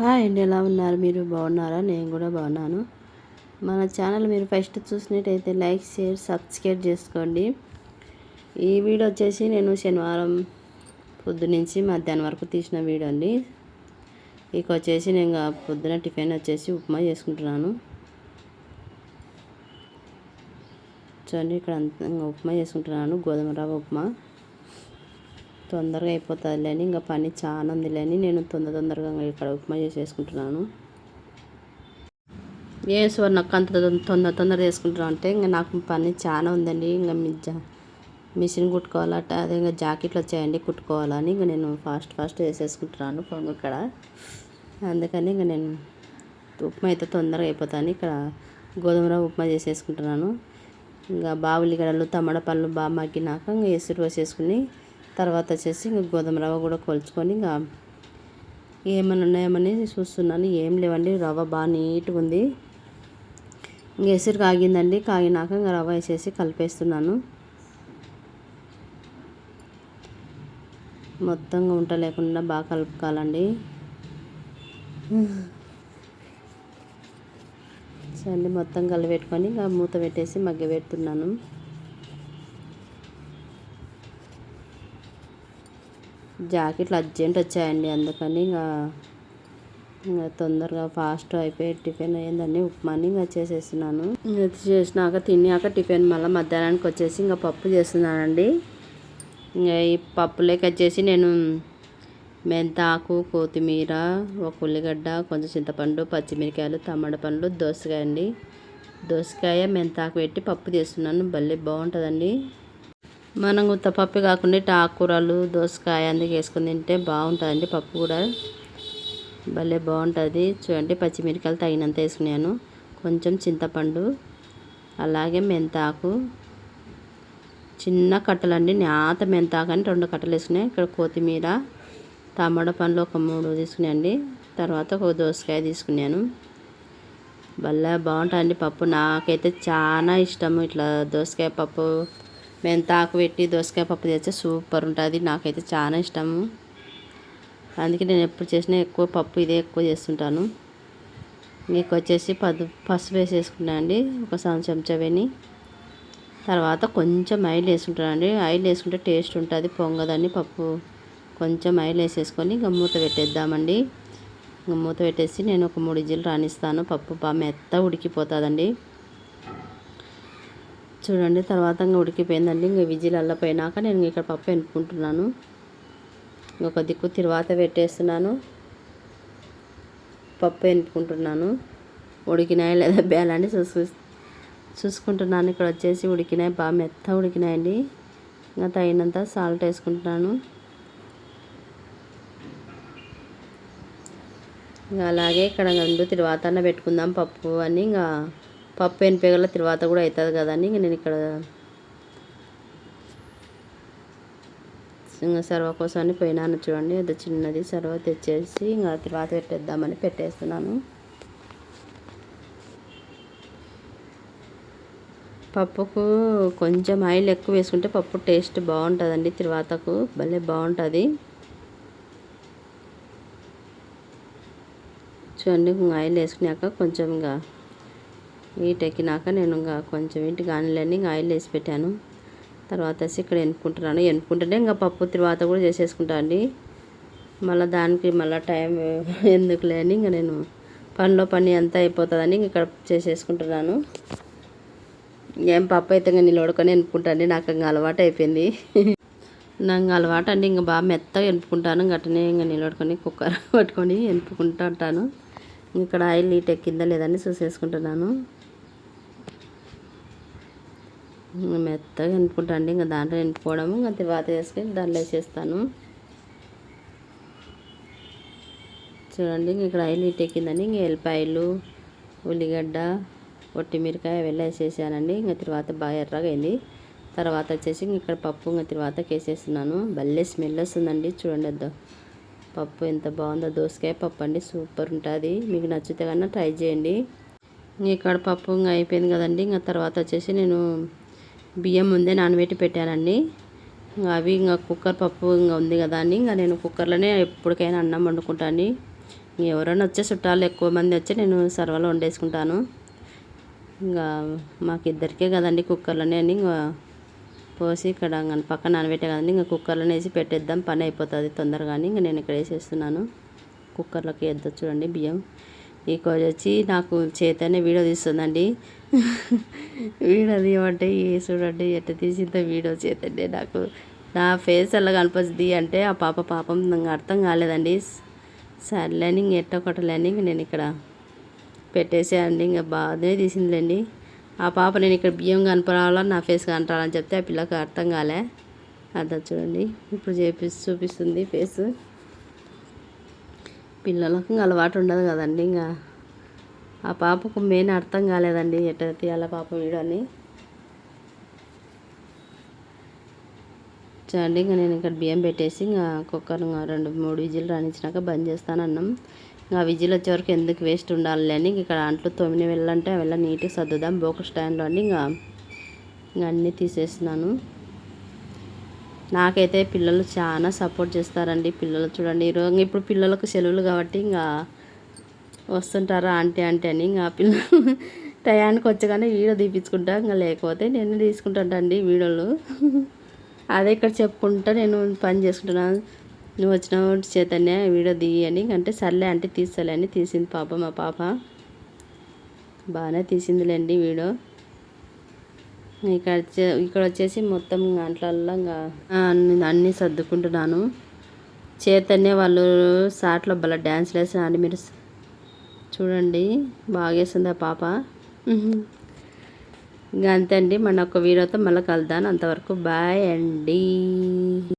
Hi అండి ఎలా ఉన్నారు? మీరు బాగున్నారా? నేను కూడా బాగున్నాను. మన ఛానల్ మీరు ఫస్ట్ చూసినట్టయితే లైక్ షేర్ సబ్స్క్రైబ్ చేసుకోండి. ఈ వీడియో వచ్చేసి నేను శనివారం పొద్దు నుంచి మధ్యాహ్నం వరకు తీసిన వీడియో అండి. ఇక వచ్చేసి నేను పొద్దున టిఫిన్ వచ్చేసి ఉప్మా చేసుకుంటున్నాను. చూడండి ఇక్కడ అంత ఉప్మా చేసుకుంటున్నాను గోధుమ రవ్వ ఉప్మా. తొందరగా అయిపోతుందిలేని ఇంకా పని చాలా ఉంది లేని నేను తొందర తొందరగా ఇక్కడ ఉప్మా చేసేసుకుంటున్నాను. ఏ నాకు అంత తొందర తొందర చేసుకుంటున్నాను అంటే ఇంకా నాకు పని చాలా ఉందండి. ఇంకా మీ జా మిషన్ కుట్టుకోవాలట అదే ఇంకా జాకెట్లు వచ్చాయండి కుట్టుకోవాలని ఇంకా నేను ఫాస్ట్ ఫాస్ట్ చేసేసుకుంటున్నాను పొంగు ఇక్కడ. అందుకని ఇంకా నేను ఉప్మా అయితే తొందరగా అయిపోతాను. ఇక్కడ గోధుమ రవ్వ ఉప్మా చేసేసుకుంటున్నాను. ఇంకా బావులి గడలు తమ్మడ పళ్ళు బాగా మగ్గినాక ఇంకా ఎసురు పోసేసుకుని తర్వాత వచ్చేసి ఇంక గోధుమ రవ్వ కూడా కొలుచుకొని ఇంకా ఏమైనా ఉన్నాయేమని చూస్తున్నాను. ఏం లేవండి రవ్వ బాగా నీట్గా ఉంది. ఇంక ఎసురు కాగిందండి. కాగినాక ఇంకా రవ్వ వేసేసి కలిపేస్తున్నాను. మొత్తంగా ఉంట లేకుండా బాగా కలుపుకోవాలండి. సరే మొత్తం కలిపెట్టుకొని ఇంకా మూత పెట్టేసి మగ్గ పెడుతున్నాను. జాకెట్లు అర్జెంట్ వచ్చాయండి. అందుకని ఇంకా ఇంకా తొందరగా ఫాస్ట్ అయిపోయి టిఫిన్ అయ్యిందని ఉప్మాని ఇంకా చేసేస్తున్నాను ఇంకా చేసినాక తిన్నాక టిఫిన్ మళ్ళీ మధ్యాహ్నానికి వచ్చేసి ఇంకా పప్పు చేస్తున్నానండి. ఇంకా ఈ పప్పులోకి వచ్చేసి నేను మెంతాకు కొత్తిమీర ఒక ఉల్లిగడ్డ కొంచెం చింతపండు పచ్చిమిరకాయలు తమ్మడ పండ్లు దోసకాయ అండి. దోసకాయ మెంతాకు పెట్టి పప్పు చేస్తున్నాను. భలే బాగుంటుందండి. మనం ఉత్తపప్పు కాకుండా ఆకుకూరలు దోసకాయ అందుకు వేసుకుని తింటే బాగుంటుందండి పప్పు కూడా. భలే బాగుంటుంది. చూడండి పచ్చిమిరకాయలు తగినంత వేసుకున్నాను. కొంచెం చింతపండు అలాగే మెంతాకు. చిన్న కట్టలండి నేత మెంతాకు అని రెండు కట్టలు వేసుకున్నాయి ఇక్కడ కొత్తిమీర టమాటా పండ్లు ఒక మూడు తీసుకున్నాయండి తర్వాత ఒక దోసకాయ తీసుకున్నాను. భలే బాగుంటుందండి పప్పు. నాకైతే చాలా ఇష్టము ఇట్లా దోసకాయ పప్పు. మెంతాకు పెట్టి దోసకాయ పప్పు చేస్తే సూపర్ ఉంటుంది. నాకైతే చాలా ఇష్టము. అందుకే నేను ఎప్పుడు చేసినా ఎక్కువ పప్పు ఇదే ఎక్కువ చేస్తుంటాను. మీకు వచ్చేసి పదు పసుపు వేసేసుకున్నా అండి. ఒక చెంచా వేని. తర్వాత కొంచెం ఆయిల్ వేసుకుంటానండి ఆయిల్ వేసుకుంటే టేస్ట్ ఉంటుంది. పొంగదని పప్పు. కొంచెం ఆయిల్ వేసేసుకొని ఇంకా మూత పెట్టేద్దామండి. ఇంకా మూత పెట్టేసి నేను ఒక మూడు ఇజ్జలు రాణిస్తాను పప్పు బాగా మెత్త ఉడికిపోతుందండి. చూడండి తర్వాత ఇంకా ఉడికిపోయిందండి. ఇంకా విజిల్ అల్లపోయినాక నేను ఇక్కడ పప్పు ఎనుకుంటున్నాను ఒక దిక్కు తిరువాత పెట్టేస్తున్నాను. పప్పు ఎనుకుంటున్నాను ఉడికినాయి లేదా బేలాండి చూసు చూసుకుంటున్నాను. ఇక్కడ వచ్చేసి ఉడికినాయి. బాగా మెత్త ఉడికినాయండి. ఇంకా తగినంత సాల్ట్ వేసుకుంటున్నాను. ఇంకా అలాగే ఇక్కడ రెండు తిరువాత పెట్టుకుందాం పప్పు అని. ఇంకా పప్పు ఎనిపేగల తర్వాత కూడా అవుతుంది కదండి. ఇంక నేను ఇక్కడ ఇంకా సర్వ కోసాన్ని పోయినాను చూడండి. అది చిన్నది సర్వ తెచ్చేసి ఇంకా తర్వాత పెట్టేద్దామని పెట్టేస్తున్నాను. పప్పుకు కొంచెం ఆయిల్ ఎక్కువ వేసుకుంటే పప్పు టేస్ట్ బాగుంటుందండి. తిరువాతకు భలే బాగుంటుంది. చూడండి ఆయిల్ వేసుకున్నాక కొంచెం ఇంకా హీట్ ఎక్కినాక నేను ఇంకా కొంచెం ఇంటి గానిలని ఇంకా ఆయిల్ వేసి పెట్టాను. తర్వాత వచ్చి ఇక్కడ ఎన్నుకుంటున్నాను ఎన్నుకుంటేనే ఇంకా పప్పు తర్వాత కూడా చేసేసుకుంటా అండి. మళ్ళీ దానికి మళ్ళీ టైం ఎందుకు లేని ఇంకా నేను పనిలో పని అంతా అయిపోతుందని ఇక్కడ చేసేసుకుంటున్నాను. ఏం పప్పు అయితే ఇంకా నిలబడుకొని ఎన్నుకుంటాను నాకు ఇంకా అలవాటు అయిపోయింది. నాకు అలవాటు అండి. ఇంకా బాగా మెత్తగా ఎనుపుకుంటాను గట్టనే ఇంకా నిలబడుకొని కుక్కర్ పట్టుకొని ఎనుపుకుంటూ ఉంటాను. ఇక్కడ ఆయిల్ నీట్ ఎక్కిందా లేదని చూసేసుకుంటున్నాను. మెత్తగా ఎనుకుంటా అండి ఇంకా దాంట్లో ఎనుకోవడము ఇంకా తర్వాత వేసుకొని దాంట్లో వేసేస్తాను. చూడండి ఇక్కడ ఆయిల్ ఎక్కిందండి. ఇంక ఎల్లిపాయలు ఉల్లిగడ్డ కొట్టిమిరకాయ వెళ్ళి వేసేసానండి. ఇంకా తర్వాత బాగా ఎర్రగా అయింది. తర్వాత వచ్చేసి ఇక్కడ పప్పు ఇంకా తర్వాత వేసేస్తున్నాను భలే స్మెల్ వస్తుందండి. చూడండి అద్దా. పప్పు ఎంత బాగుందో. దోసకాయ పప్పు అండి. సూపర్ ఉంటుంది. మీకు నచ్చితే కన్నా ట్రై చేయండి. ఇక్కడ పప్పు ఇంకా అయిపోయింది కదండి. ఇంకా తర్వాత వచ్చేసి నేను బియ్యం ముందే నానబెట్టి పెట్టానండి. అవి ఇంకా కుక్కర్ పప్పు ఇంకా ఉంది కదా అని ఇంకా నేను కుక్కర్లోనే ఎప్పటికైనా అన్నం వండుకుంటాను. ఎవరైనా వచ్చే చుట్టాలు ఎక్కువ మంది వచ్చి నేను సర్వలో వండేసుకుంటాను. ఇంకా మాకు ఇద్దరికే కదండి కుక్కర్లోనే అని ఇంకా పోసి ఇక్కడ పక్కన నానబెట్టే కదండి. ఇంకా కుక్కర్లోనే వేసి పెట్టేద్దాం పని అయిపోతుంది తొందరగా ఇంకా నేను ఇక్కడ వేసేస్తున్నాను. కుక్కర్లోకి వేద్దాం చూడండి బియ్యం. ఈ కోజ్ వచ్చి నాకు చేతనే వీడియో తీస్తుందండి. వీడది తీయమంటే చూడండి ఎట్ట తీసిందో వీడియో చేతండి నాకు. నా ఫేస్ ఎలా కనిపిస్తుంది అంటే ఆ పాప పాపం నాకు అర్థం కాలేదండి. సర్లేని ఇంక ఎట్ట కొట్టలేని ఇంక నేను ఇక్కడ పెట్టేసేయండి ఇంకా బాగానే తీసిందిలేండి. ఆ పాప నేను ఇక్కడ బియ్యం కనపరావాలా నా ఫేస్ కనపరాలని చెప్తే ఆ పిల్లకి అర్థం కాలే. అర్థం చూడండి. ఇప్పుడు చేపి చూపిస్తుంది ఫేస్ పిల్లలకు ఇంకా అలవాటు ఉండదు కదండి ఇంకా. ఆ పాపకు మెయిన్ అర్థం కాలేదండి ఎట్ట తీయాల పాప వీడని చూడండి ఇంకా నేను ఇక్కడ బియ్యం పెట్టేసి ఇంకా కుక్కర్ ఇంకా రెండు మూడు విజిల్ రాణించినాక బంద్ చేస్తాను అన్నం ఇంకా విజిల్ వచ్చే వరకు ఎందుకు వేస్ట్ ఉండాలి అని ఇక్కడ అంట్లు తొమ్మిది వెళ్ళంటే అవి నీట్గా సర్దుదాం బోకు స్టాండ్లో అండి ఇంకా ఇంకా అన్నీ తీసేస్తున్నాను. నాకైతే పిల్లలు చాలా సపోర్ట్ చేస్తారండి పిల్లలు చూడండి. ఈరోజు ఇప్పుడు పిల్లలకు సెలవులు కాబట్టి ఇంకా వస్తుంటారా ఆంటీ ఆంటీ అని ఇంకా పిల్లలు టయానికి వచ్చగానే వీడియో తీపించుకుంటా ఇంకా లేకపోతే నేను తీసుకుంటాంటండి వీడియోలు. అదే ఇక్కడ చెప్పుకుంటా నేను పని చేసుకుంటున్నాను నువ్వు వచ్చిన చేతనే వీడియో తీయని అంటే సర్లే అంటే తీసలే అని తీసింది పాప మా పాప. బాగానే తీసిందిలేండి వీడియో. ఇక్కడ ఇక్కడ వచ్చేసి మొత్తం గంటలల్లో ఇంకా అన్ని అన్నీ సర్దుకుంటున్నాను. చేతనే వాళ్ళు సాట్లో బల డ్యాన్స్ వేసారండి మీరు చూడండి బాగా పాప? ఇంకా అంతే అండి మన ఒక వీడియోతో మళ్ళీ కలుద్దాను అంతవరకు బాయ్ అండి.